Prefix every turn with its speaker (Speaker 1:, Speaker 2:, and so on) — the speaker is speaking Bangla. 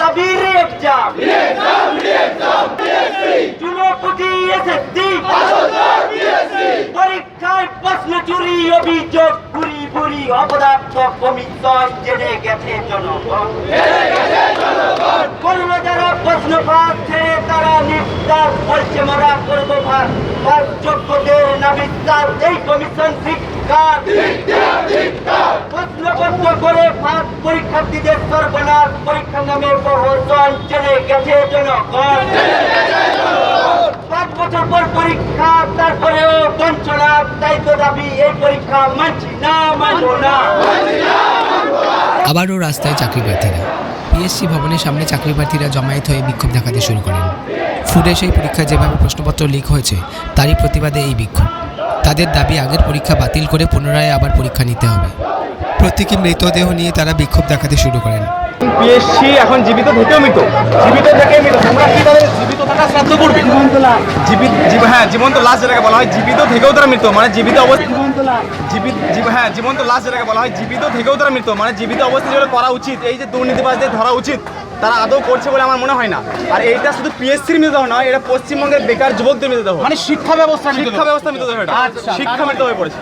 Speaker 1: দাবির এক্সাম চুনোপুটি এসএসসি। পরীক্ষায় প্রশ্ন চুরি অভিযোগ বুড়ি বুড়ি অপদার্থ কমিশন জেনে গেছে জনগণ। করল যারা প্রশ্ন পাচ্ছে তারা নিস্তার বলছে মারা করব ভার যোগ্যদের না বিস্তার? এই কমিশন শিক্ষার। প্রশ্নপত্র করে পরীক্ষার্থীদের পরীক্ষার নামে জেনে গেছে পাঁচ বছর পর পরীক্ষা, তারপরেও বঞ্চনা দাবি এই পরীক্ষা মানছি না না।
Speaker 2: আবারও রাস্তায় চাকরি প্রার্থীরা পিএসসি ভবনের সামনে চাকরি প্রার্থীরা জমায়েত হয়ে বিক্ষোভ দেখাতে শুরু করেন। ফুডে সেই পরীক্ষায় যেভাবে প্রশ্নপত্র লিক হয়েছে, তারই প্রতিবাদে এই বিক্ষোভ। তাদের দাবি আগের পরীক্ষা বাতিল করে পুনরায় আবার পরীক্ষা নিতে হবে। প্রতীকী মৃতদেহ নিয়ে তারা বিক্ষোভ দেখাতে শুরু করেন।
Speaker 3: পিএসসি এখন জীবিত থেকেও মৃত। জীবিত থেকে মৃত। তোমরা কি তাদের জীবিত থাকা শ্রাদ্ধ করবে? জীবিত হ্যাঁ জীবন্ত লাশ যেটাকে বলা হয় জীবিত থেকেও তারা মৃত। মানে জীবিত অবস্থা জীবিত হ্যাঁ জীবন্ত লাশ যেটাকে বলা হয় জীবিত থেকেও তারা মৃত। মানে জীবিত অবস্থায় যেগুলো করা উচিত এই যে দুর্নীতিবাজদের ধরা উচিত তারা আদৌ করছে বলে আমার মনে হয় না। আর এইটা শুধু পিএসসির মৃতদেহ নয় এটা পশ্চিমবঙ্গের বেকার যুবকদের মৃতদেহ।
Speaker 4: মানে শিক্ষা ব্যবস্থা
Speaker 3: শিক্ষা ব্যবস্থা মৃতদেহ এটা। শিক্ষা মৃত হয়ে পড়েছে।